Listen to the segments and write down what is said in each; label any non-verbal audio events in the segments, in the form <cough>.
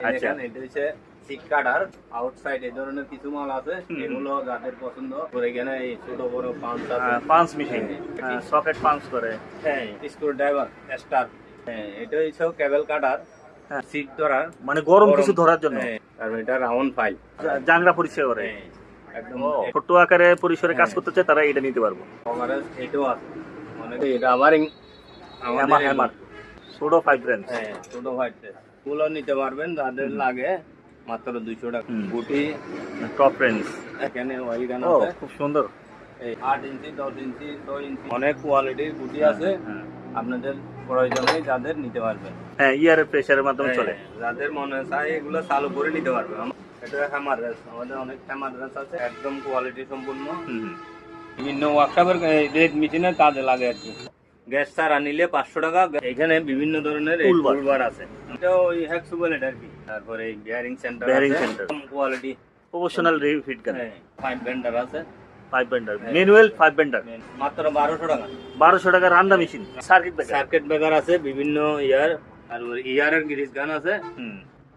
আচ্ছা। দেখেন এটা হচ্ছে কাটার আউটসাইড এই ধরনের কিছু মাল আছে। এগুলো যাদের পছন্দ করে এখানে এই ছোট বড় পাঞ্চ আছে। পাঞ্চ মেশিন হ্যাঁ। সকেট করে। হ্যাঁ স্ক্রু ড্রাইভার স্টার হ্যাঁ এটা হচ্ছে কেবল কাটার হ্যাঁ। ধরার। মানে গরম কিছু ধরার জন্য? হ্যাঁ, আর এটা রাউন্ড ফাইল জা- জাংরা পরিষ্কার করে হ্যাঁ, একদম। ছোট্ট আকারে পরিসরে কাজ হ্যাঁ। করতে চায় তারা এটা নিতে পারব। কভারেজ এটাও আছে। অনেক এটা আমার হ্যামার ছোট ফাইভ হ্যাঁ ছোট হোয়াইট গুলো নিতে পারবেন যাদের লাগে। মাত্র দুইশো টাকা। গুটি। টপ রেঞ্জ এখানে ওইখানে খুব সুন্দর। এই আট ইঞ্চি দশ ইঞ্চি ছয় ইঞ্চি অনেক কোয়ালিটির গুটি আছে। হ্যাঁ। আপনাদের প্রয়োজনে যাদের নিতে পারবেন। হ্যাঁ ইয়ারের প্রেসারের মাধ্যমে চলে। হ্যাঁ, যাদের মনে চায় এগুলো চালু করে নিতে পারবে। এটা হ্যামার রেস আমাদের অনেক হ্যামার রেস আছে একদম কোয়ালিটি সম্পূর্ণ। বিভিন্ন ওয়ার্কশপের রেড মেশিনের কাজে লাগে আর কি। গ্যাস ছাড়া নিলে পাঁচশো টাকা। এখানে বিভিন্ন ধরনের। টুলবার আছে। এটা ওই হ্যাক্সুবল এটা আর কি। তারপরে bearing centre Bearing center। Quality professional rivet gun five bender আছে। ফাইভ বেন্ডার হ্যাঁ। ম্যানুয়াল ফাইভ বেন্ডার মাত্র বারোশো টাকা। বারোশো টাকা রান্না machine circuit breaker circuit breaker আছে বিভিন্ন ইয়ার। আর ইয়ারের গ্রিস গান আছে।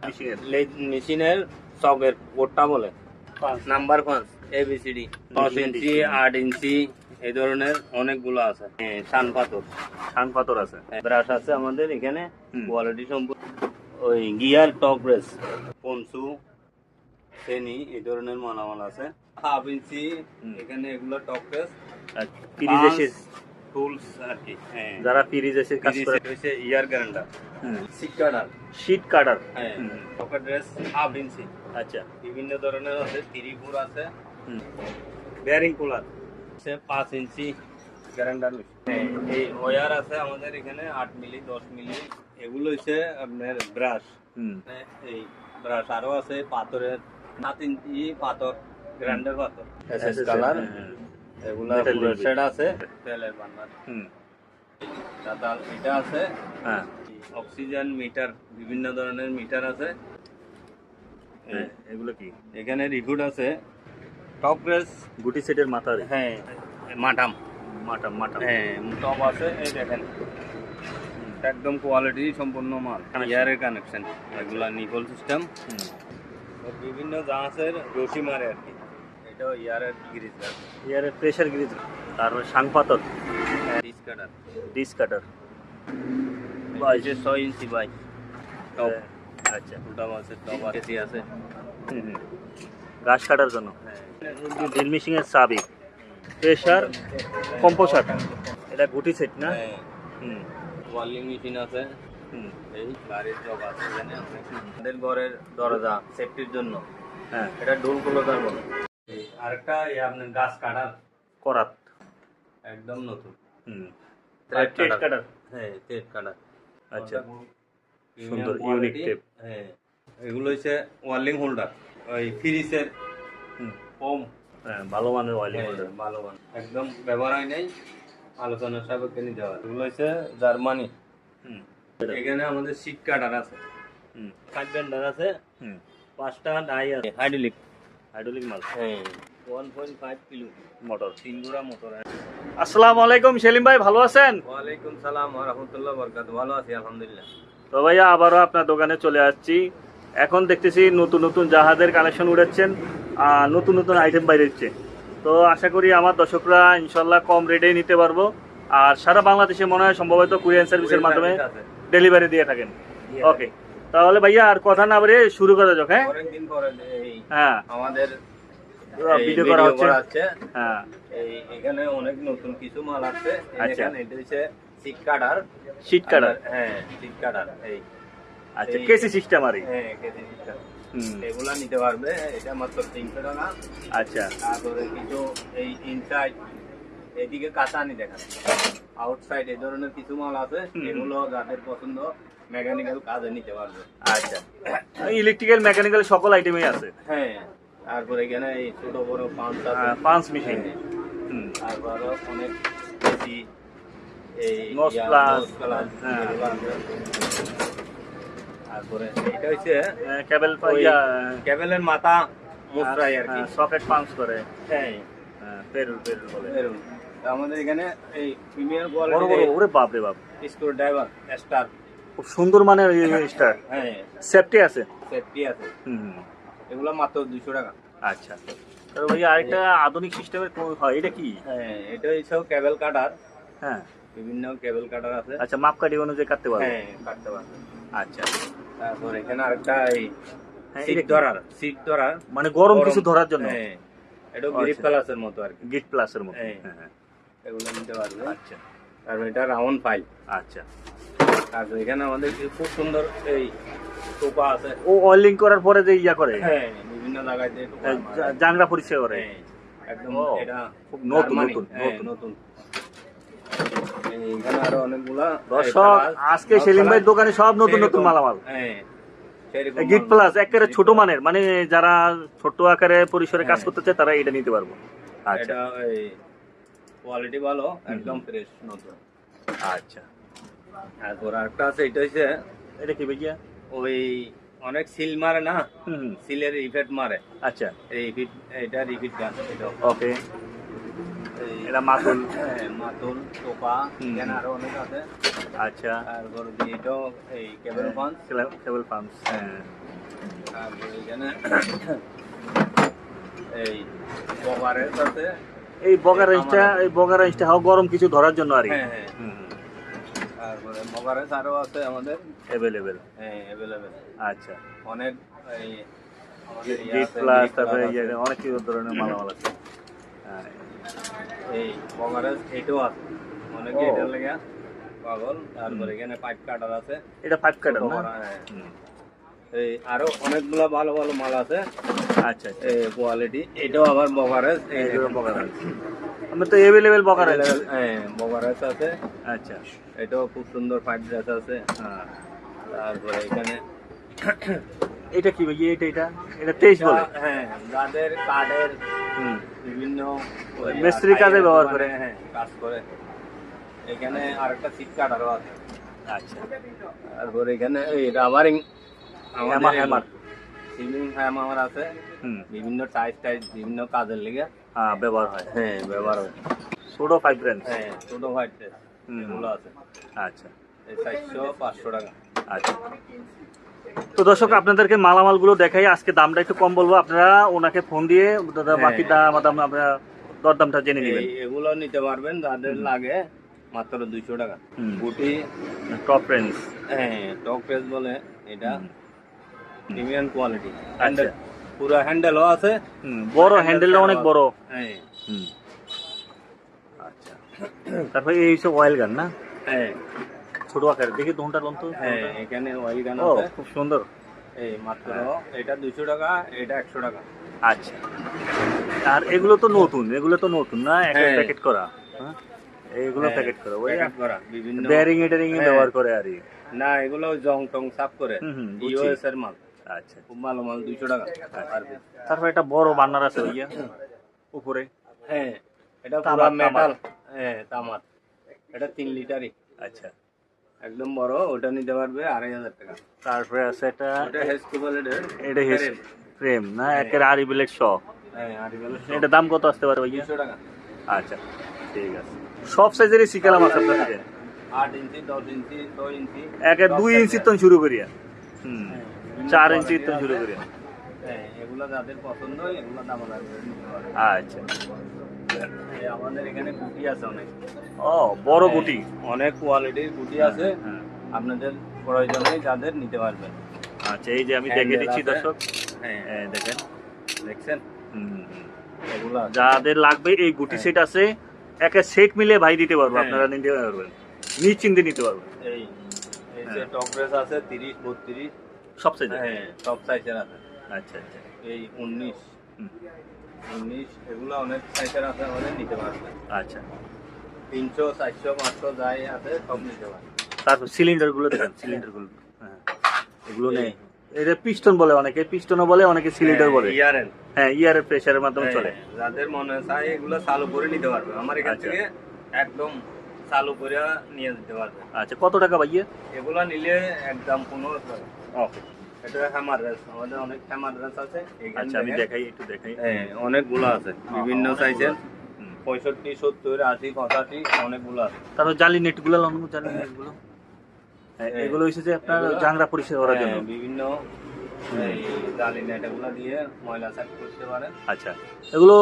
মেশিনের মেশিনের চকের কোডটা বলে। নাম্বার পাঁচ এবিসিডি দশ ইঞ্চি আট ইঞ্চি। এই ধরনের অনেকগুলো আছে। হ্যাঁ, শান পাথর। শান পাথর আছে। ব্রাশ আছে আমাদের এখানে। কোয়ালিটি সম্পূর্ণ ওই গিয়ার টপ রেস পনসু শ্রেণি এই ধরনের মালামাল আছে। হাফ ইঞ্চি এখানে এগুলো টপ ফ্রিজ এসে টুলস আর কি। হ্যাঁ। যারা ফ্রিজ এসে কাজ করে। হচ্ছে ইয়ার গ্যারান্ডার হুম। সিকাডার শীট কাটার হ্যাঁ। পকেট ড্রেস হাফ ইঞ্চি আচ্ছা। বিভিন্ন ধরনের আছে ত্রিপুর আছে। বেয়ারিং কুলার পাঁচ ইঞ্চি গ্যারান্ডার এই ওয়ার আছে আমাদের এখানে আট মিলি দশ মিলি। এগুলো হচ্ছে আপনার ব্রাশ এই ব্রাশ আরও আছে পাথরের সাত ইঞ্চি পাথর গ্রান্ডার পাথর। এসএস কালার হ্যাঁ, এগুলা সেট আছে তেলের বান্নার হুম। তাতাল এটা আছে। হ্যাঁ। অক্সিজেন মিটার বিভিন্ন ধরনের মিটার আছে। হ্যাঁ, এগুলো কি? এখানে রিপোর্ট আছে। টপ রেস গুটি সেটের মাথার? হ্যাঁ মাটাম। মাটাম মাটাম। হ্যাঁ টপ আছে এই দেখেন। একদম কোয়ালিটি সম্পূর্ণ মাল. ইয়ারের কানেকশন এগুলা নিকল সিস্টেম বিভিন্ন জাহাজের রশি মারে আর কি। এটা ইয়ারের গ্রিজ ইয়ারে প্রেসার গ্রিজ তারপরে পাথর। ডিস কাটার ডিস কাটার বাইশে ছয় ইঞ্চি বাই টপ। আচ্ছা। টপ আছে টপ আছে আছে। হুম। ঘাস কাটার জন্য। হ্যাঁ ড্রিল মেশিং এর চাবি। প্রেসার কম্পোসার এটা গুটি সেট না? হ্যাঁ। হুম। ওয়ালিং মেশিন আছে। হুম। এই গাড়ির জগ আছে এখানে। আমাদের ঘরের দরজা সেফটির জন্য। হ্যাঁ। এটা ডোল ক্লোজার বলে। আরেকটা এই আপনার গাছ কাটার। করাত। একদম নতুন। হুম। কাটার। হ্যাঁ কাটার। আচ্ছা। সুন্দর, হ্যাঁ। এগুলো হচ্ছে ওয়ার্লিং হোল্ডার ওই ফ্রিজের হুম হ্যাঁ ভালো মানের অয়েলিং ভালো মান একদম ব্যবহার হয় নাই আলোচনা সাপেক্ষে নিতে হয়। এগুলো হচ্ছে জার্মানি। এখানে আমাদের সিট কাটার আছে। হুম। ফাইভ ব্যান্ডার আছে। হুম। পাঁচটা ডাই আছে। হাইড্রোলিক হাইড্রোলিক মাল। হ্যাঁ। One point five kilo. Motor তিন গোড়া মোটর আসসালামু আলাইকুম সেলিম ভাই ভালো আছেন? ওয়ালাইকুম সালাম রহমতুল্লাহ বরকাত ভালো আছি আলহামদুলিল্লাহ। তো ভাইয়া আবারও আপনার দোকানে চলে আসছি। এখন দেখতেছি নতুন নতুন জাহাজের কালেকশন উড়াচ্ছেন আর নতুন নতুন আইটেম বাইরে হচ্ছে তো আশা করি আমার দর্শকরা ইনশাল্লাহ কম রেটেই নিতে পারব। আর সারা বাংলাদেশে মনে হয় সম্ভবত কুরিয়ান সার্ভিসের মাধ্যমে ডেলিভারি দিয়ে থাকেন। ওকে তাহলে ভাইয়া আর কথা না বাড়িয়ে শুরু করা যাক হ্যাঁ? হ্যাঁ। আমাদের এই ভিডিও করা হচ্ছে। হচ্ছে। হ্যাঁ। এখানে অনেক নতুন কিছু মাল আছে এই। এটা হচ্ছে সিট কাটার কাটার হ্যাঁ সিট কাটার এই। আচ্ছা কেসি সিস্টেম আর হ্যাঁ সিট কাটার এগুলা নিতে পারবে এটা মাত্র তিনশো টাকা আচ্ছা। তারপরে কিছু এই ইনসাইড এদিকে কাঁচানি দেখেন আউটসাইড এই ধরনের কিছু মাল আছে এগুলো যাদের পছন্দ মেকানিক্যাল কাজে নিতে পারবে। আচ্ছা। ইলেকট্রিক্যাল মেকানিক্যাল সকল আইটেমই আছে? হ্যাঁ তারপরে এখানে এই ছোট বড় পাঁচ পাঁচ মেশিন হ্যাঁ। হুম। অনেক বেশি এই plus হ্যাঁ। এগুলো আছে। তারপরে এটা হচ্ছে কেবল কেবলের মাথা মুস্রাই আর কি। সকেট পাঞ্চ করে। হ্যাঁ। পেরুল পেরুল বলে। তো আমাদের এখানে এই প্রিমিয়ার বড় বড় কোয়ালিটি ওরে বাপ রে বাপ। স্ক্রু ড্রাইভার স্টার খুব সুন্দর মানের স্টার হ্যাঁ। সেফটি আছে? সেফটি আছে। হুম। এগুলো মাত্র দুশো টাকা। আচ্ছা। তাহলে ভাই আরেকটা আধুনিক সিস্টেমের হয় এটা কি? হ্যাঁ এটা হচ্ছে কেবল কাটার। হ্যাঁ। বিভিন্ন কেবল কাটার আছে। আচ্ছা মাপকাঠি অনুযায়ী কাটতে পারব? হ্যাঁ কাটতে পারবে। আচ্ছা। তারপর এখানে আরেকটা এই হ্যাঁ, সিট ধরার সিট ধরার মানে গরম। কিছু ধরার জন্য? হ্যাঁ এটা গ্রিপ আচ্ছা। প্লাসের মতো আর কি। গিট প্লাসের মতো। হ্যাঁ। এগুলো নিতে পারবে। আচ্ছা। তারপর এটা রাউন্ড ফাইল আচ্ছা। তারপর এখানে আমাদের খুব সুন্দর এই টোপা আছে। ও অয়েলিং করার পরে যে ইয়া করে? হ্যাঁ বিভিন্ন জায়গায়। জা- জাংরা পরিষ্কার করে। একদম এটা খুব নতুন, নতুন, নতুন। নতুন এই এখানে আরও অনেকগুলা দর্শক আজকে সেলিম ভাইয়ের দোকানে সব নতুন নতুন মালামাল। গিট। প্লাস একেবারে ছোট মানের মানে যারা ছোট আকারে পরিসরে কাজ হ্যাঁ। করতে চায় তারা এটা নিতে পারব। আচ্ছা। কোয়ালিটি ভালো একদম ফ্রেশ নতুন। আচ্ছা। তারপর আরেকটা আছে এটা হচ্ছে এটা কি ভাইয়া? ওই অনেক সিল মারে না? সিলের ইফেক্ট মারে। আচ্ছা। এই রিপিট এটা রিপিট গান ওকে এটা মাতুল হ্যাঁ, মাতুল টোপা। এখানে আরও অনেক আছে। আচ্ছা। তারপর এটাও এই কেবল কেবল পাম্পস হ্যাঁ। তারপর এখানে এই কভারের সাথে এই বগা রেঞ্জটা এই বগা রেঞ্জটা হাও গরম কিছু ধরার জন্য আর কি। হ্যাঁ হ্যাঁ। তারপরে মগারেস আরও আছে আমাদের। অ্যাভেলেবেল হ্যাঁ অ্যাভেলেবেল আচ্ছা। অনেক এই আমাদের ইয়ে প্লাস তারপরে ইয়ে আছে। অনেক কিছু ধরনের মালামাল আছে। হ্যাঁ। এই মগারেস এটাও আছে। অনেকে ও। এটা লেগে পাগল তারপরে এখানে পাইপ কাটার আছে। এটা ফাইভ কাটার হ্যাঁ। এই আরও অনেকগুলা ভালো ভালো মাল আছে। আচ্ছা আচ্ছা। এই কোয়ালিটি এটাও আবার বগারেস এই এইগুলো বগা আমি তো অ্যাভেলেবেল বগা রেঞ্জ হ্যাঁ বগারেস আছে। আচ্ছা। এটাও খুব সুন্দর ফাইভ ড্রেস আছে। হ্যাঁ। তারপরে এখানে এটা কি ভাই এটা এটা? এটা তেইশ বলে। হ্যাঁ যাদের কার্ডের বিভিন্ন মিস্ত্রি কাজে ব্যবহার করে। হ্যাঁ কাজ করে। এখানে আরেকটা সিট কাটারও আছে। আচ্ছা। তারপর এখানে এই রাবারিং হ্যামার হ্যামার সিলিং হ্যামার আছে। বিভিন্ন টাইস টাইস বিভিন্ন কাজের লেগে। হ্যাঁ ব্যবহার হয়। হ্যাঁ ব্যবহার হয়। ছোটো ফাইভ হ্যাঁ ছোট হোয়াইট হুম। এগুলো আছে। আচ্ছা। চারশো পাঁচশো টাকা। আচ্ছা। তো দর্শক আপনাদেরকে মালামালগুলো দেখাই। আজকে দামটা একটু কম বলব। আপনারা ওনাকে ফোন দিয়ে দাদা হ্যাঁ। বাকি দাম দাম আপনারা দরদামটা জেনে নেবেন। এগুলো নিতে পারবেন যাদের লাগে মাত্র দুইশো টাকা। গুটি টপ রেঞ্জ হ্যাঁ টক প্রেস বলে এটা। প্রিমিয়াম কোয়ালিটি আচ্ছা। পুরো হ্যান্ডেলও আছে। বড় হ্যান্ডেল হ্যান্ডেলটা অনেক বড়। হ্যাঁ। আচ্ছা। তারপরে এই সব অয়েল গান না? হ্যাঁ। ছোট আকারে। দেখি ধনটা লোন তো। হ্যাঁ এখানে অয়েল গান আছে। খুব সুন্দর। এই মাত্র। এটা দুশো টাকা এটা একশো টাকা। আচ্ছা। আর এগুলো তো নতুন এগুলো তো নতুন না? একটা হ্যাঁ। প্যাকেট করা? হ্যাঁ। এগুলো হ্যাঁ, প্যাকেট করা। ওই করা বিভিন্ন। বেয়ারিং এটারিং। ব্যবহার করে আর না এগুলো জং টং সাফ করে। ইউএস এর মাল। আচ্ছা। খুব ভালো মাল দুইশো টাকা। পার তারপর একটা বড় বান্নার আছে ওইয়া উপরে। হ্যাঁ এটা পুরো মেটাল হ্যাঁ তামার। এটা তিন লিটারই। আচ্ছা। একদম বড় ওটা নিতে পারবে আড়াই হাজার টাকা। তারপরে আছে ওটা হেসকি বলেটের এটা। ফ্রেম না? একের আরি বিলেট শ। হ্যাঁ এটা দাম কত আসতে পারে ভাইয়া? দুশো টাকা। আচ্ছা ঠিক আছে। সব সাইজেরই শিখালাম আপনার কাছে আট ইঞ্চি দশ ইঞ্চি ছয় ইঞ্চি। একে সব দুই size ইঞ্চি তো শুরু করিয়া। হুম হ্যাঁ, বিভিন্ন চার ইঞ্চি তো শুরু করিয়া। হ্যাঁ এগুলো যাদের পছন্দ এগুলো দাম লাগবে আচ্ছা। আমাদের এখানে গুটি আছে অনেক। ও বড় হ্যাঁ, গুটি। অনেক কোয়ালিটির গুটি আছে। হ্যাঁ। আপনাদের প্রয়োজনে যাদের নিতে পারবেন। আচ্ছা এই যে আমি দেখে দিচ্ছি দর্শক। হ্যাঁ। দেখেন। দেখছেন। এগুলো। যাদের লাগবে এই গুটি হ্যাঁ। সেট আছে একে সেট মিলে ভাই দিতে পারব হ্যাঁ। আপনারা নিতে পারবেন। নিশ্চিন্তে নিতে পারবেন। এই এই যে হ্যাঁ। টপ ড্রেস আছে তিরিশ বত্রিশ। সব সাইজে হ্যাঁ সব সাইজের আছে। আচ্ছা আচ্ছা। এই উনিশ। হুম, উনিশ এগুলো অনেক সাইজের আছে আমাদের নিতে পারবেন আচ্ছা। তিনশো চারশো পাঁচশো যাই আছে সব নিতে পারবেন তারপর সিলিন্ডারগুলো দেখেন <coughs> সিলিন্ডার হ্যাঁ এগুলো নেই। এটা পিস্টন বলে অনেকে পিস্টনও বলে অনেকে সিলিন্ডার বলে। ইয়ারেন হ্যাঁ ইয়ারের প্রেসারের মাধ্যমে চলে। যাদের মনে চায় এগুলো চালু করে নিতে পারবে। আমার এখান আচ্ছা। থেকে একদম চালু করে নিয়ে যেতে পারবে। আচ্ছা কত টাকা ভাইয়া? এগুলো নিলে একদম পনেরো টাকা। ওকে এটা হ্যামার রেস আমাদের অনেক হ্যামার রেস আছে আচ্ছা আমি দেখাই একটু দেখাই। হ্যাঁ অনেকগুলো আছে বিভিন্ন সাইজের পঁয়ষট্টি সত্তর আশি পঁচাশি অনেকগুলো আছে। তারপর জালি নেটগুলো জালি নেটগুলো হ্যাঁ, এগুলো হচ্ছে যে আপনার জাংরা পরিষ্কার করার জন্য। হ্যাঁ, বিভিন্ন জালি নেট এগুলো দিয়ে ময়লা করতে পারে আচ্ছা। এগুলো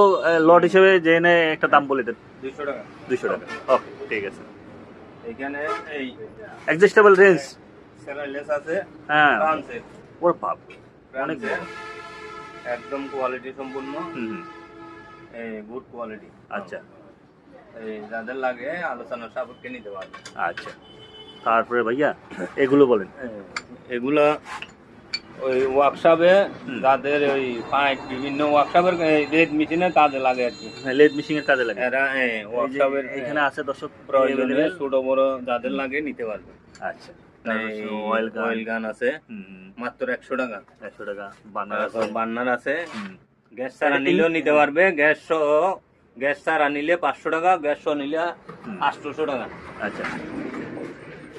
লট হিসেবে এনে একটা দাম বলে দেন। দুইশো টাকা। দুশো টাকা। ওকে ঠিক আছে। এখানে এই অ্যাডজাস্টেবল রেঞ্জ সেরাইলেস আছে। হ্যাঁ। ফ্রান্সের ওর বাপ অনেক বড়। একদম কোয়ালিটি সম্পূর্ণ। হুম হুম, এই গুড কোয়ালিটি আচ্ছা। এই যাদের লাগে আলোচনা সাপেক্ষে নিতে পারবে। আচ্ছা। তারপরে ভাইয়া এগুলো বলেন। এগুলা ওই ওয়ার্কশপে। যাদের ওই পাইপ বিভিন্ন ওয়ার্কশপের রেড মেশিনে কাজে লাগে আর কি। লেদ মেশিং এর কাজে লাগে। এরা ওয়ার্কশপের এখানে আছে দর্শক প্রয়োজনে। ছোট বড় যাদের লাগে নিতে পারবে। আচ্ছা। অয়েল অয়েল গান আছে। মাত্র একশো টাকা। একশো টাকা বার্নার আছে। গ্যাস ছাড়া নিলেও নিতে পারবে। গ্যাস সহ গ্যাস ছাড়া নিলে পাঁচশো টাকা গ্যাস সহ নিলে আটশোশো টাকা। আচ্ছা।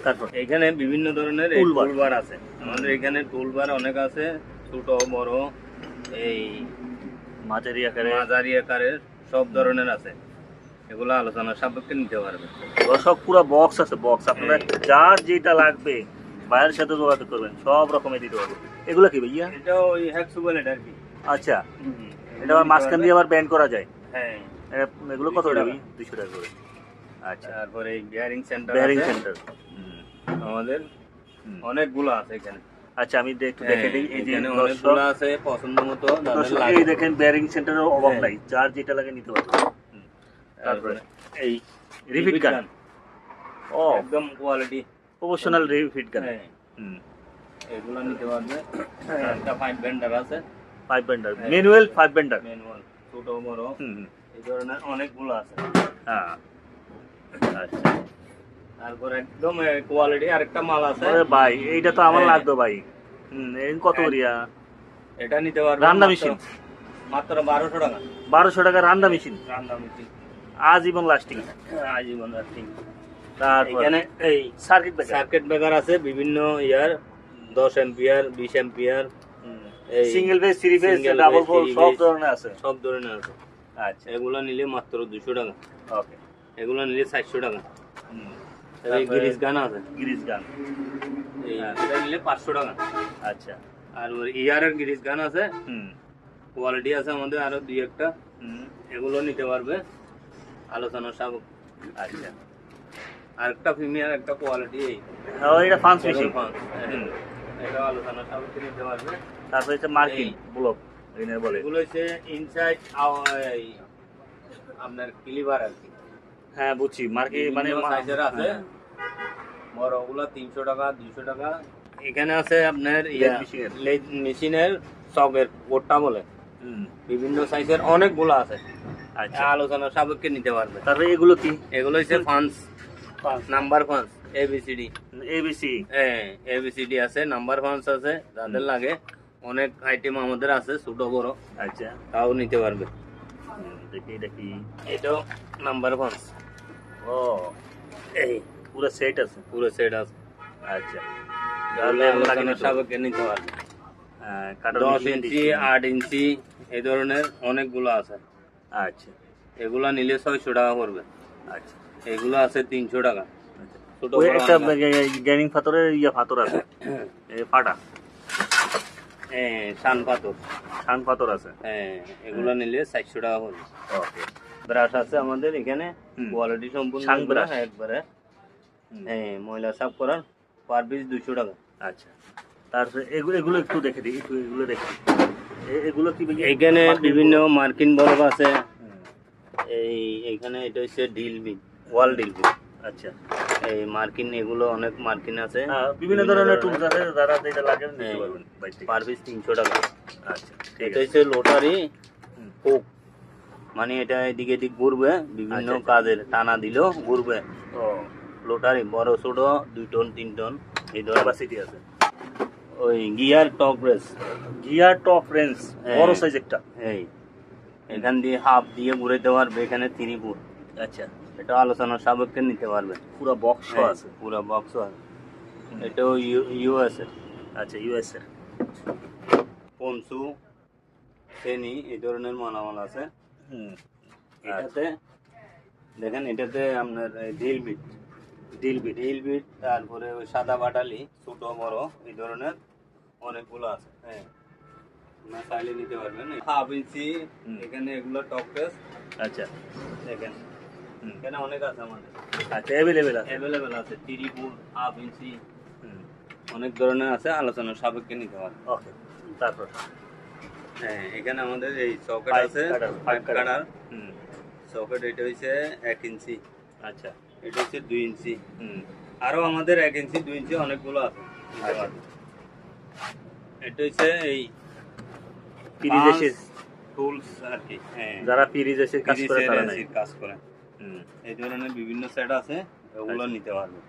তারপর এখানে বিভিন্ন ধরনের। টুলবার আছে। আমাদের এখানে টুলবার অনেক আছে। ছোট বড় এই মাঝারি আকারে মাঝারি আকারের সব ধরনের আছে। এগুলো আলোচনা সাপেক্ষে নিতে পারবে। দর্শক পুরো বক্স আছে বক্স আপনারা যার যেটা লাগবে বাইরের সাথে যোগাযোগ করবেন সব রকমের দিতে পারব। এগুলো কি ভাইয়া? এটা ওই এটা আর কি আচ্ছা। এটা আবার মাঝখান দিয়ে আবার ব্যান্ড করা যায়। হ্যাঁ। এগুলো কত টাকা। দুশো টাকা করে। আচ্ছা। তারপরে এই বিয়ারিং সেন্টার বেয়ারিং সেন্টার আমাদের অনেকগুলো আছে এখানে। আচ্ছা আমি একটু দেখে দিই। এই যে অনেকগুলো আছে পছন্দ মতো এই দেখেন বেয়ারিং সেন্টারের অভাব হ্যাঁ। নাই। যার যেটা লাগে নিতে পারবে। হুম। তারপরে এই গান? ও। একদম কোয়ালিটি প্রফেশনাল রিপিট গান। হ্যাঁ। হুম। এগুলো নিতে পারবে। একটা ফাইভ ব্যান্ডার আছে। ফাইভ হ্যাঁ। ম্যানুয়াল ফাইভ বেন্ডার ম্যানুয়াল ছোট বড়। হুম। এই ধরনের অনেকগুলো আছে। হ্যাঁ। আচ্ছা। তারপর একদম কোয়ালিটি আরেকটা মাল আছে। ভাই এইটা তো আমার হ্যাঁ। লাগতো ভাই। হুম কত করিয়া? এটা নিতে পারবে রান্না মেশিন। মাত্র বারোশো টাকা। বারোশো টাকা রান্না মেশিন রান্না মেশিন আজীবন লাস্টিং আজীবন তারপর? এখানে এই সার্কিট ব্রেকার সার্কিট ব্রেকার আছে বিভিন্ন ইয়ার দশ এম্পিয়ার বিশ এম্পিয়ার এই single phase three phase double four সব ধরনের আছে। সব ধরনের আছে। আচ্ছা। এগুলো নিলে মাত্র দুশো টাকা। ওকে। এগুলো নিলে চারশো টাকা। গিরিস গান আছে। গিরিজ গান। এটা নিলে পাঁচশো টাকা। আচ্ছা। আর ওর ইয়ারের গিরিস গান আছে। হুম। কোয়ালিটি আছে আমাদের আরও দুই একটা। হুম। এগুলো নিতে পারবে। আলোচনা সব আচ্ছা আর একটা প্রিমিয়ার একটা কোয়ালিটি এই এটা ফান্স Fan, হুম। এটা আলোচনা সব নিতে পারবে। তারপরে হচ্ছে মার্কিং। ব্লক এনে বলে। এগুলো হচ্ছে ইনসাইড আপনার ক্লিভার আর কি। হ্যাঁ বুঝছি। মার্কি মানে সাইজের আছে। হ্যাঁ। বড় ওগুলো তিনশো টাকা দুইশো টাকা। এখানে আছে আপনার মেশিনের চকের বোর্ডটা বলে। বিভিন্ন সাইজের অনেকগুলো আছে। আলোচনা সাপেক্ষে নিতে পারবে। তারপরে এগুলো কি? এগুলো হচ্ছে ফান্স। Number funds A B C D A B C হ্যাঁ এবিসিডি আছে নাম্বার ফান্স আছে যাদের লাগে। অনেক আইটেম আমাদের আছে ছোট বড়। আচ্ছা। তাও নিতে পারবে। দেখি দেখি। এটাও নাম্বার ফান্স। ও এই পুরো সেট আছে? পুরো সেট আছে। আচ্ছা। তাহলে তাহলে আলোচনা সাপেক্ষে নিতে পারবে। হ্যাঁ, দশ ইঞ্চি আট ইঞ্চি এই ধরনের অনেকগুলো আছে। আচ্ছা। এগুলা নিলে ছয়শো টাকা পড়বে। আচ্ছা। এগুলো আছে তিনশো টাকা। আচ্ছা। ওই একটা গ্যানিং পাথরের ইয়া পাথর আছে। <coughs> ফাটা। হ্যাঁ শান পাথর। ছান পাথর আছে। হ্যাঁ এগুলো নিলে চারশো টাকা পড়বে। ওকে। ব্রাশ আছে আমাদের এখানে। কোয়ালিটি সম্পূর্ণ শাং এগুলো, brush? একবারে। হ্যাঁ ময়লা সাফ করার পার পিস দুশো টাকা। আচ্ছা। তারপরে এগুলো এগুলো একটু দেখে দিই একটু এগুলো দেখে দিই। এগুলো কি এখানে বিভিন্ন মার্কিন বরফ আছে। এই এখানে এটা হচ্ছে drill bit wall drill bit আচ্ছা। এই মার্কিন এগুলো অনেক মার্কিন আছে। বিভিন্ন ধরনের টুলস আছে যারা যেটা লাগে নিতে। পারবেন। পার পিস তিনশো টাকা। আচ্ছা এটা হচ্ছে লোটারি হুক মানে এটা এদিকে এদিক ঘুরবে বিভিন্ন আচ্ছা, আচ্ছা। কাজের টানা দিলেও ঘুরবে। লোটারি বড় ছোট দুই টন তিন টন এই ধরনের। আছে। ওই gear top race. Gear top range হ্যাঁ। বড় সাইজ একটা। এই এখান দিয়ে হাফ দিয়ে ঘুরাইতে পারবে এখানে ফুট আচ্ছা। এটা আলোচনার সাপেক্ষে নিতে পারবে পুরো বক্স হ্যাঁ, আছে। পুরো বক্স আছে। এটাও ইউএস এর। আচ্ছা ইউএস এর। পঞ্চু ফেনি এই ধরনের মালামাল আছে। এটাতে দেখেন এটাতে আপনার ড্রিল বিট ডিল বিট নীল বিট তারপরে সাদা বাটালি ছোট বড় এই ধরনের। অনেকগুলো আছে হ্যাঁ। আপনারা চাইলে নিতে পারবেন হাফ ইঞ্চি এখানে এগুলো টপ টেস্ট আচ্ছা। দেখেন। এখানে অনেক আছে আমাদের। আচ্ছা অ্যাভেলেবেল আছে। অ্যাভেলেবেল আছে ফুট হাফ ইঞ্চি। অনেক ধরনের আছে আলোচনার সাপেক্ষে নিতে পারবেন। ওকে তারপর? হ্যাঁ এখানে আমাদের এই চকেট আছে পাইপ কাটার চকেট এটা হচ্ছে এক ইঞ্চি। আচ্ছা। এটা হচ্ছে দুই ইঞ্চি। হুম। আরও আমাদের এক ইঞ্চি দুই ইঞ্চি অনেকগুলো আছে। আচ্ছা। এটা হচ্ছে এই পিরিজ টুলস আর কি হ্যাঁ। যারা পিরিজ কাজ করে তারা নাই। কাজ করে। এই ধরনের বিভিন্ন সেট আছে ওগুলো আচ্ছা। নিতে পারবে।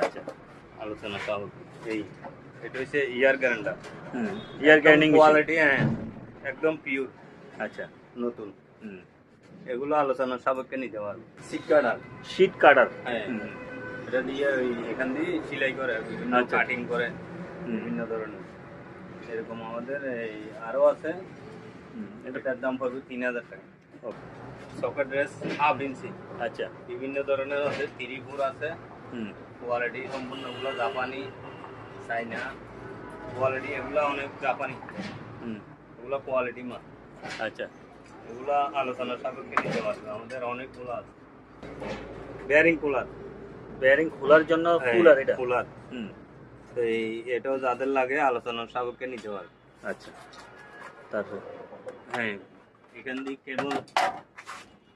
আচ্ছা। আলোচনা সহ এই। এটা হচ্ছে ইয়ার গ্যারান্টার ইয়ার গ্যান্ডিং কোয়ালিটি হ্যাঁ একদম পিওর আচ্ছা। নতুন। হুম। এগুলো আলোচনার সাপেক্ষে নিতে পারবে। সিকাডার শীট কাটার। হ্যাঁ। এটা দিয়ে এখান দিয়ে সেলাই করে বিভিন্ন আচ্ছা। কাটিং করে হুম। বিভিন্ন ধরনের। এরকম আমাদের এই আরও আছে। এটার দাম পড়বে তিন হাজার টাকা। ওকে সকেট ড্রেস হাফ ইঞ্চি। আচ্ছা। বিভিন্ন ধরনের আছে ত্রিপুর আছে। হুম। কোয়ালিটি সম্পূর্ণ ওগুলো জাপানি চাইনা। কোয়ালিটি এগুলো অনেক জাপানি। হুম। এগুলো কোয়ালিটি মাল। আচ্ছা। এগুলো আলোচনার সাপেক্ষে নিতে পারবে। আমাদের অনেক অনেকগুলো আছে। বেয়ারিং কুলার বেয়ারিং খোলার জন্য কুলার এটা। Cooler hmm. এই এটাও যাদের লাগে আলোচনার সাপেক্ষে নিতে পারবে। আচ্ছা। তারপর? হ্যাঁ এখান দিয়ে কেবল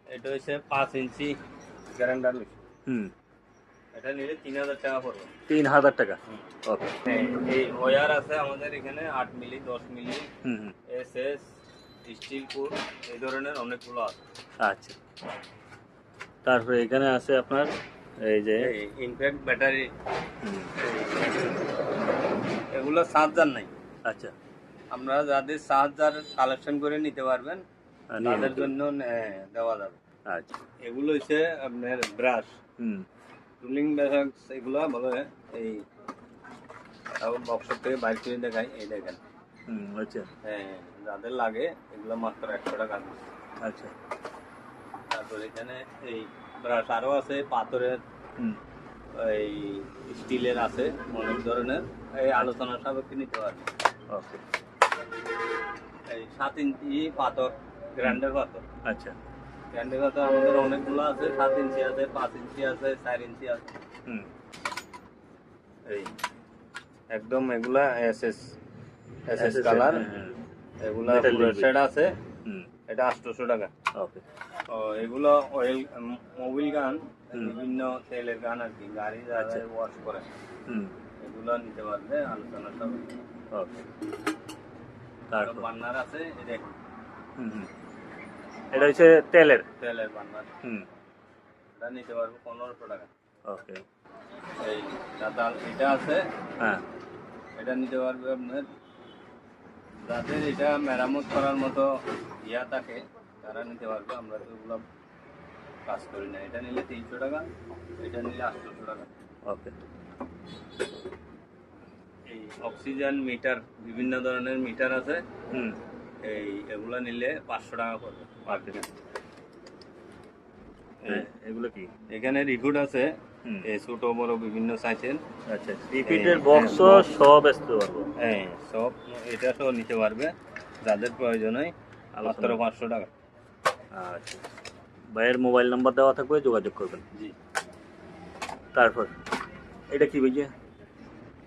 এটা হচ্ছে পাঁচ ইঞ্চি গ্যারান্ডার হুম। এটা নিলে তিন হাজার টাকা পড়বে। তিন হাজার টাকা? ওকে। হ্যাঁ এই ওয়ার আছে আমাদের এখানে আট মিলি দশ milli. S S steel code এই ধরনের অনেকগুলো আছে। আচ্ছা। তারপরে এখানে আছে আপনার এই যে ইনফ্যাক্ট ব্যাটারি এগুলো চার্জার নাই। আচ্ছা। আমরা যাদের চার্জার কালেকশন করে নিতে পারবেন তাদের জন্য দেওয়া যাবে। আচ্ছা। এগুলো হচ্ছে আপনার ব্রাশ হুম। টুলিং ব্রাশ এগুলো বলে এই বক্স থেকে বাইর করে দেখাই এই দেখেন। হুম আচ্ছা। হ্যাঁ যাদের লাগে এগুলো মাত্র একশো টাকা। আচ্ছা। তারপর এখানে এই ব্রাশ আরও আছে পাথরের এই স্টিলের আছে অনেক ধরনের। এই আলোচনার সাপেক্ষে নিতে পারবে। ওকে। এই সাত ইঞ্চি পাথর গ্র্যান্ডের পাথর। আচ্ছা। গ্র্যান্ডের পাথর আমাদের অনেকগুলো আছে সাত ইঞ্চি আছে পাঁচ ইঞ্চি আছে চার ইঞ্চি আছে। হুম। এই একদম এগুলা S S S S colour. হ্যাঁ, হ্যাঁ। এগুলা পুরো। সেট আছে। হুম। এটা আটশোশো টাকা। ওকে। এগুলো অয়েল মোবিল গান বিভিন্ন তেলের গান আর কি গাড়ি আচ্ছা। ওয়াশ করে হুম। এগুলো নিতে পারবে আলোচনা সব ওকে। তারপর? বান্নার আছে হুম হুম। এটা হচ্ছে তেলের? তেলের বান্নার। হুম। এটা নিতে পারব পনেরোশো টাকা। ওকে। এই এটা আছে। হ্যাঁ। এটা নিতে পারবে আপনার যাদের এটা মেরামত করার মতো ইয়া থাকে তারা নিতে পারবে আমরা তো ওগুলো কাজ করি না। এটা নিলে তিনশো টাকা এটা নিলে আটশোশো টাকা। ওকে। এই অক্সিজেন মিটার বিভিন্ন ধরনের মিটার আছে হুম। এই এগুলো নিলে পাঁচশো টাকা পড়বে। ওকে হ্যাঁ। এগুলো কি? এখানে রিকুড আছে এই ছোট বড় বিভিন্ন সাইজের আচ্ছা রিপিটের বক্সও হ্যাঁ, সব আসতে পারব? হ্যাঁ সব এটা সব নিতে পারবে। যাদের প্রয়োজন হয় মাত্র পাঁচশো টাকা। আচ্ছা ভাইয়ের মোবাইল নাম্বার দেওয়া থাকবে যোগাযোগ করবেন। জি। তারপর এটা কি ভাইয়া?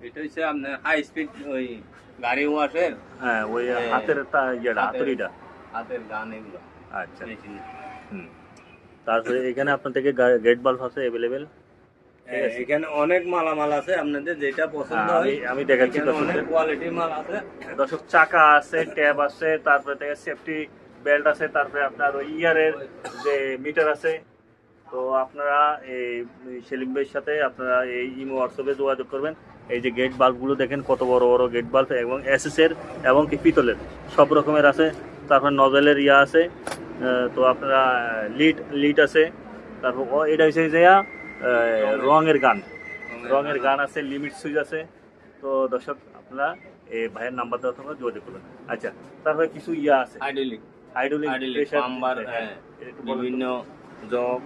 এটা হচ্ছে আপনার হাই স্পিড ওই গাড়ি ওয়াশের হ্যাঁ ওই হ্যাঁ, হাতের ইয়েটা হাতের- হাতুড়িটা। হাতের গান এগুলো। আচ্ছা। হুম। তারপরে এখানে আপনার থেকে গেট বাল্ব আছে অ্যাভেলেবেল। এখানে অনেক মালামাল আছে আপনাদের যেটা পছন্দ হ্যাঁ, হয়। আমি দেখাচ্ছি অনেক কোয়ালিটির মাল আছে। দর্শক চাকা আছে ট্যাব আছে তারপরে থেকে সেফটি বেল্ট আছে তারপরে আপনার ওই ইয়ারের যে মিটার আছে। তো আপনারা এই সেলিম ভাইয়ের সাথে আপনারা এই ইমো হোয়াটসঅ্যাপে যোগাযোগ করবেন। এই যে গেট বাল্বগুলো দেখেন কত বড় বড় গেট বাল্ব এবং এসএসের এবং কি পিতলের সব রকমের আছে। তারপর নজেলের ইয়া আছে। তো আপনারা লিড লিড আছে। তারপর এটা হচ্ছে যে রঙের গান। রঙের গান আছে লিমিট সুইচ আছে। তো দর্শক আপনারা এই ভাইয়ের নাম্বার দেওয়া থাকলে যোগাযোগ করবেন। আচ্ছা তারপরে কিছু ইয়া আছে। হাইড্রোলিক হাইড্রোলিক প্রেসার পাম্বার হ্যাঁ। বিভিন্ন জগ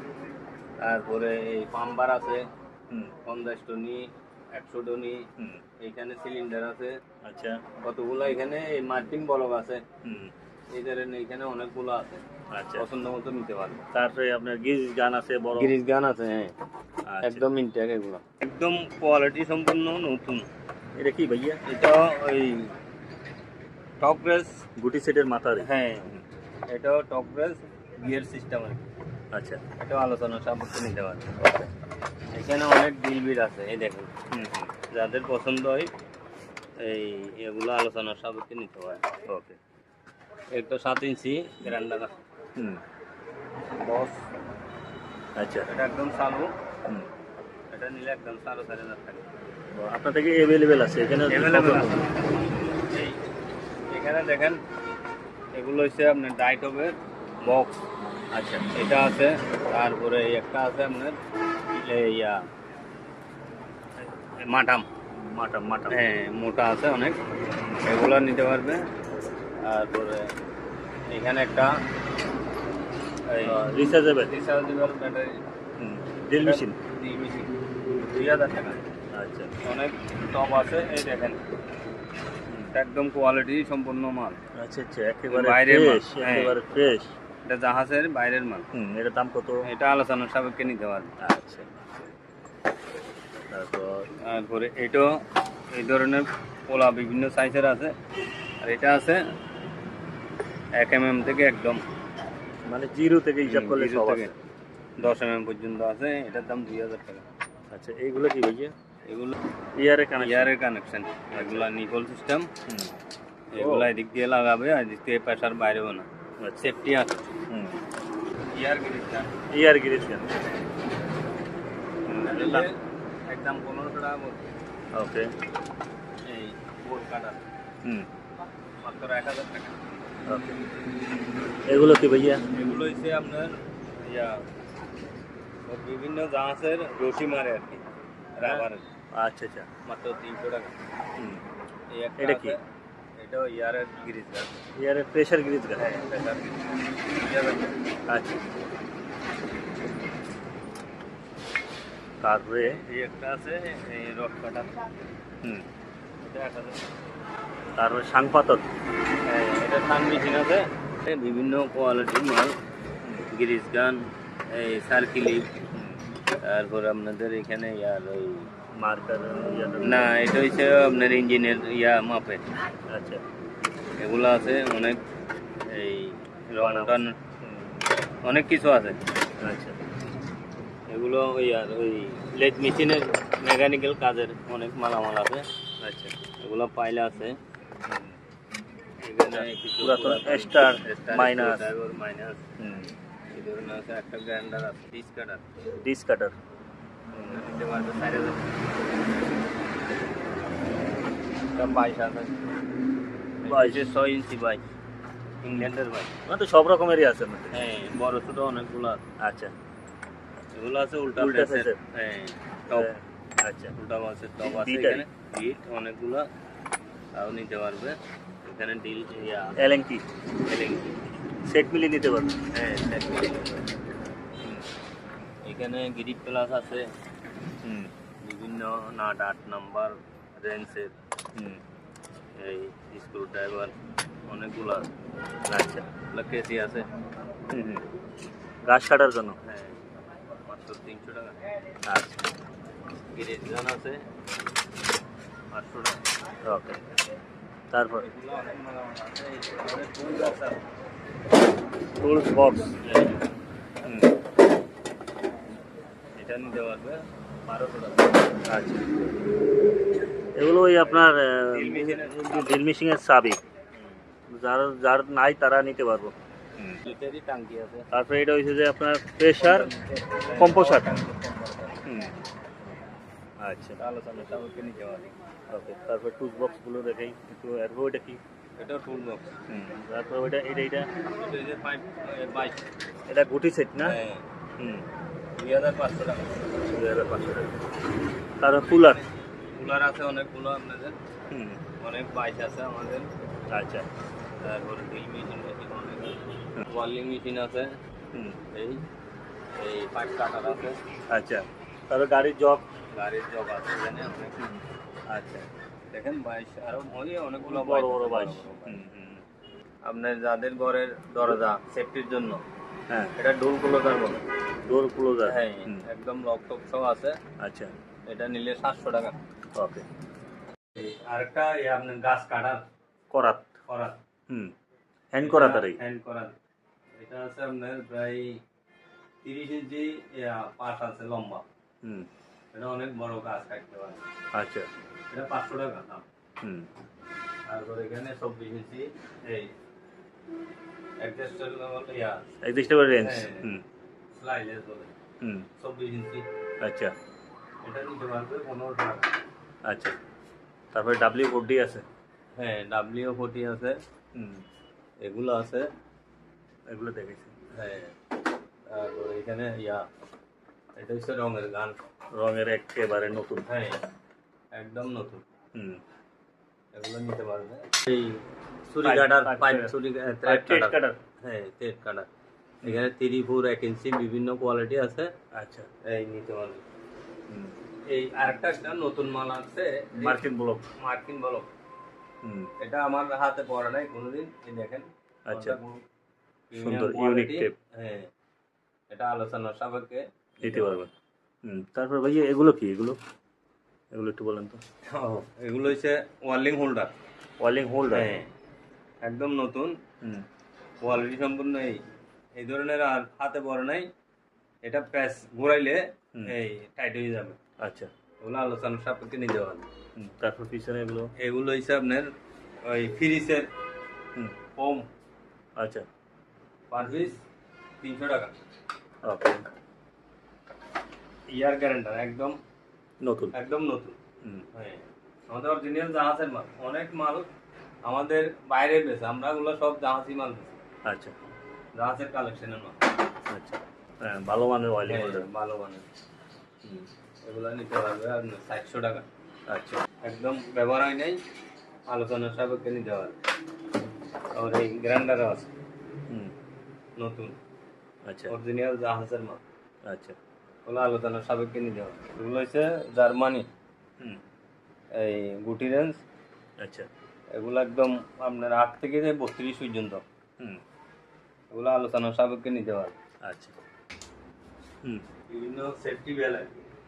তারপরে এই পাম্বার আছে। পঞ্চাশ টনি একশো টনি এখানে সিলিন্ডার আছে। আচ্ছা। কতগুলো এখানে? এই মার্টিন বলক আছে। হুম। এই ধরেন এখানে অনেকগুলো আছে। আচ্ছা। পছন্দ মতো নিতে পারবে তারপরে আপনার গিজ গান আছে বড়। গিরিজ গান আছে হ্যাঁ। একদম ইনটেক এগুলো। একদম কোয়ালিটি সম্পূর্ণ নতুন। এটা কি ভাইয়া? এটা ওই টপ রেস গুটি সেটের মাথার। হ্যাঁ। এটাও টপ রেস গিয়ার সিস্টেম আর আচ্ছা। এটাও আলোচনা সাপেক্ষে নিতে পারবে। এখানে অনেক ডিল বিল আছে এই দেখুন। যাদের পছন্দ হয় এই এগুলো আলোচনার সাপেক্ষে নিতে হয়। ওকে। একটা সাত ইঞ্চি গ্রান্ডার হুম। বস। আচ্ছা। এটা একদম চালু। এটা নিলে একদম সাড়ে চার হাজার টাকা। আপনার থেকে অ্যাভেলেবেল আছে এখানে দেখেন এগুলো হচ্ছে আপনার ডাইট হবে বক্স আচ্ছা। এটা আছে তারপরে একটা আছে আপনার ইয়া মাটাম। মাটাম মাটাম। হ্যাঁ মোটা আছে অনেক। এগুলো নিতে পারবে। তারপরে এখানে একটা rechargeable. Rechargeable battery. Drill machine দুই মেশিন দুই হাজার টাকা। আচ্ছা। অনেক টপ আছে এই দেখেন। একদম কোয়ালিটি সম্পূর্ণ মাল। আচ্ছা আচ্ছা একেবারে বাইরের মাল, হ্যাঁ। একেবারে ফ্রেশ। এটা জাহাজের বাইরের মাল। হুম দাম কত? এটা আলোচনার সাপেক্ষে নিতে পারবে। আচ্ছা। তারপর? তারপরে এটাও এই ধরনের পোলা বিভিন্ন সাইজের আছে। আর এটা আছে এক এম এম থেকে একদম। মানে জিরো থেকে হিসাব করলে সব আছে। দশ এম এম পর্যন্ত আছে এটার দাম দুই হাজার টাকা। আচ্ছা এইগুলো কি ভাইয়া? এগুলো ইয়ারে কানেকশন ইয়ারের কানেকশন এগুলা নিকল সিস্টেম হুম। এগুলা এদিক দিয়ে লাগাবে আর এদিক থেকে প্রেশার বাইরেও না। আচ্ছা সেফটি আছে। হুম। ইয়ার গিরিজটা ইয়ার কেন একদম পনেরোশো টাকা ওকে। এই বোর্ড কাটার হুম। মাত্র এক হাজার টাকা। ওকে। এগুলো কি ভাইয়া? এগুলো হচ্ছে আপনার ইয়া বিভিন্ন জাহাজের রশি মারে আর কি রাবারের আচ্ছা আচ্ছা মাত্র তিনশো টাকা এটা কি? এটাও ইয়ারের গিরিজ গাছ ইয়ারের প্রেশার হ্যাঁ গিরিজ দুই আচ্ছা তারপরে এই একটা আছে এই রড কাটার হুম এটা তারপরে সাংপাতর হ্যাঁ, এটা সান মেশিন আছে বিভিন্ন কোয়ালিটির মাল গিরিজ গান এই সার্কিলিপ তারপর আপনাদের এখানে ইয়ার ওই মার্কার না এটা হচ্ছে আপনার ইঞ্জিনের ইয়া মাপের আচ্ছা এগুলো আছে অনেক এই রংটান হুম, অনেক কিছু আছে আচ্ছা এগুলো ওই আর ওই লেট মেশিনের মেকানিক্যাল কাজের অনেক মালামাল আছে আচ্ছা এগুলো পাইলে আছে হুম, এখানে কিছু পুরাতন পুরাতন স্টার, স্টার, মাইনাস। মাইনাস আছে একটা গ্রাইন্ডার আছে ডিস কাটার ডিস কাটার পারবে এটা বাইশ আছে বাইশ। ছয় ইঞ্চি বাইশ। ইংল্যান্ডের বাইশ। মানে তো সব রকমেরই আছে হ্যাঁ বড় ছোট অনেকগুলো আছে। আচ্ছা। এগুলো আছে উল্টা। হ্যাঁ টপ আচ্ছা। উল্টা মাছের টপ আছে এখানে। বিট অনেকগুলো। তাও নিতে পারবে। এখানে ডিল ইয়া Allen key Allen key set মিলি নিতে পারবে। হ্যাঁ set মিলে এখানে গ্রিপ প্লাস আছে। হুম। বিভিন্ন নাট আট নাম্বার রেঞ্জের হুম। এই স্ক্রু ড্রাইভার অনেকগুলো আছে আচ্ছা কেসি আছে। হুম হুম। গাছ কাটার জন্য। হ্যাঁ মাত্র তিনশো টাকা। আচ্ছা গ্রিজ আছে। আটশো টাকা। ওকে তারপর? টুলস বক্স এটা নিতে পারবে বারোশো টাকা আচ্ছা। এগুলো ওই আপনার ড্রিল মেশিনের চাবি যার যার নাই তারা নিতে পারব। তারপরে এটা হচ্ছে যে আপনার প্রেশার কম্পোসার আচ্ছা। এটা আলোচনা ওকে তারপর টুলস বক্সগুলো দেখাই। একটু এরপর কি এটা টুল বক্স হুম। তারপর ওইটা এটা এটা। এই যে পাইপ বাইশ এটা গুটি সেট না? হ্যাঁ। হুম। দুই হাজার পাঁচশো টাকা। দুই হাজার পাঁচশো টাকা। তারপর কুলার কুলার আছে অনেকগুলো আপনাদের হুম। অনেক বাইশ আছে আমাদের। আচ্ছা। তারপরে ড্রিল মেশিন অনেক। ওয়ার্লিং মেশিন আছে। হুম। এই এই পাইপ কাটার আছে। আচ্ছা। তারপর গাড়ির জগ গাড়ির জগ আছে এখানে। অনেক আচ্ছা। দেখেন বাইশ আরও ওই অনেকগুলো বড় বড় বাইশ। বাইশ। হুম হুম আপনার যাদের ঘরের দরজা সেফটির জন্য হ্যাঁ। এটা ডোর ক্লোজার বলে। ডোর ক্লোজার হ্যাঁ একদম লক টক সহ আছে। আচ্ছা। এটা নিলে সাতশো টাকা। ওকে। আরেকটা এই আপনার গাছ কাটার করাত। করা হুম। হ্যান্ড করাত আর এই। হ্যান্ড করা এটা আছে আপনার প্রায় তিরিশ ইঞ্চি ইয়া, পাশ আছে লম্বা। হুম। এটা অনেক বড় গাছ কাটতে পারে আচ্ছা এটা পাঁচশো টাকা দাম হুম তারপর এখানে চব্বিশ ইঞ্চি এই অ্যাডজাস্টার ইয়া একত্রিশটা করে রেঞ্জ হ্যাঁ। হুম স্লাইলেস বলে হুম চব্বিশ ইঞ্চি আচ্ছা এটা নিতে পারবে পনেরো টাকা আচ্ছা তারপরে ডাব্লিউ ফোরডি আছে হ্যাঁ ডাব্লিউ ফোর্টি আছে হুম এগুলো আছে এগুলো দেখেছি হ্যাঁ তারপর এখানে ইয়া এটা হচ্ছে রঙের গান। রঙের একেবারে নতুন। হ্যাঁ একদম নতুন। হুম। এগুলো নিতে পারবে। এই ছুরি Pipe, কাটার পাইপ. ছুরি থ্রেড কাটার। হ্যাঁ থ্রেড কাটার। এখানে থ্রি ফোর এক ইঞ্চি বিভিন্ন কোয়ালিটি আছে। আচ্ছা। এই নিতে পারবে। এই আরেকটা একটা নতুন মাল আছে। মার্কিন ব্লক। মার্কিন বলো হুম। এটা আমার হাতে পড়া নাই কোনোদিন। এই দেখেন আচ্ছা। সুন্দর, quality। tape। হ্যাঁ এটা আলোচনার সাপেক্ষে। নিতে পারবেন। হুম তারপর ভাইয়া এগুলো কি? এগুলো? এগুলো একটু বলেন তো। এগুলো হচ্ছে ওয়ার্লিং হোল্ডার। ওয়ালিং হোল্ডার? হ্যাঁ একদম নতুন। কোয়ালিটি সম্পূর্ণ এই এই ধরনের আর হাতে পড়ে নাই। এটা প্যাচ ঘুরাইলে এই টাইট হয়ে যাবে। আচ্ছা। ওগুলো আলোচনার সাপেক্ষে নিতে হুম তারপর পিছনে এগুলো? এগুলো হচ্ছে আপনার ওই ফ্রিজের হুম। আচ্ছা। পার পিস তিনশো টাকা। ওকে। ইয়ার গ্যারেন্টার একদম নতুন। একদম নতুন। হ্যাঁ আমাদের অরিজিনাল জাহাজের মাল অনেক মাল আমাদের বাইরের বেছে আমরা ওগুলো সব জাহাজি মাল বেছি আচ্ছা। জাহাজের কালেকশনের মাল। আচ্ছা। হ্যাঁ ভালো মানের ওয়ালিং হ্যাঁ, ভালো মানের। এগুলো নিতে পারবে আপনার চারশো টাকা। আচ্ছা। একদম ব্যবহার হয় নাই আলোচনার সাপেক্ষে নিতে পারবে। আর এই গ্রাইন্ডারও আছে। হুম। নতুন। আচ্ছা। অরিজিনাল জাহাজের মাল। আচ্ছা। ওগুলো আলোচনার সাপেক্ষে নিতে হবে। এগুলো হচ্ছে জার্মানি হুম। এই গুটি রেঞ্জ। আচ্ছা। এগুলো একদম আপনার আট থেকে বত্রিশ পর্যন্ত। হুম। এগুলো আলোচনার সাপেক্ষে নিতে পারবে আচ্ছা। হুম। বিভিন্ন সেফটি বেল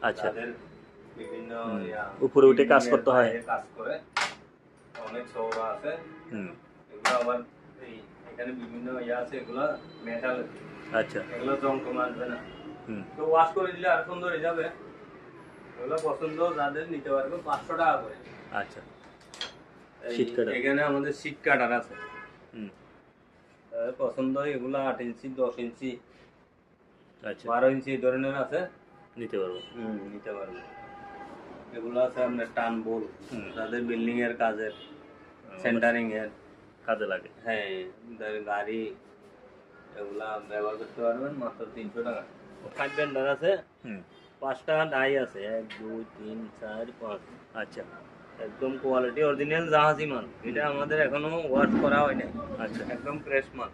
আচ্ছা। তাদের বিভিন্ন ইয়া, উপরে উঠে কাজ করতে হয়। কাজ করে। অনেক সৌরা আছে। হুম। এগুলো আবার এই এখানে বিভিন্ন ইয়া আছে এগুলো মেটাল আচ্ছা। এগুলো জং কমে আসবে না। তো ওয়াশ করে দিলে আর সুন্দর হয়ে যাবে। এগুলো পছন্দ যাদের নিতে পারবে পাঁচশো টাকা করে। আচ্ছা। Sheet cutter। এখানে আমাদের সিট কাটার আছে। হুম। পছন্দ এগুলো আট ইঞ্চি দশ ইঞ্চি আচ্ছা। বারো ইঞ্চি এই ধরনের আছে। নিতে পারব। হুম নিতে পারবে। এগুলো আছে আপনার টান বোল। তাদের বিল্ডিং এর কাজের সেন্টারিং এর। কাজে লাগে। হ্যাঁ গাড়ি এগুলা ব্যবহার করতে পারবেন মাত্র তিনশো টাকা। ফাইভ ব্যান্ডার আছে। হুম। পাঁচটা ডাই আছে। এক দুই তিন চার পাঁচ। আচ্ছা। একদম কোয়ালিটি অরিজিনাল জাহাজি মাল। এটা আমাদের এখনও ওয়াশ করা হয় নাই। আচ্ছা। একদম ফ্রেশ মাল।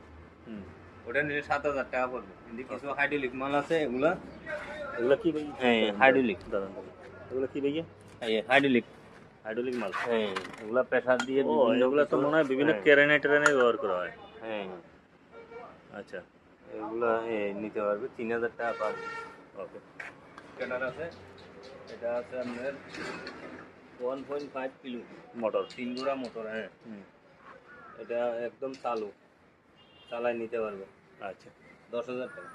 হুম। ওটা নিলে সাত হাজার টাকা পড়বে। কিন্তু কিছু হাইড্রোলিক মাল আছে এগুলা। এগুলো কি ভাই? হ্যাঁ হাইড্রোলিক দাঁড়ান। এগুলো কি ভাইয়া হাইড্রোলিক হাইড্রোলিক মাল? হ্যাঁ এগুলা প্রেসার দিয়ে এগুলো তো মনে হয় বিভিন্ন হ্যাঁ, কেরানে টেরানে ব্যবহার করা হয়। হ্যাঁ। আচ্ছা। এগুলা এ, নিতে পারবে। তিন হাজার টাকা পারবে ওকে স্ক্যানার আছে? এটা আছে আপনার one point five kilo motor তিন জোড়া মোটর হ্যাঁ। এটা একদম চালু। চালাই নিতে পারবে। আচ্ছা। দশ হাজার টাকা।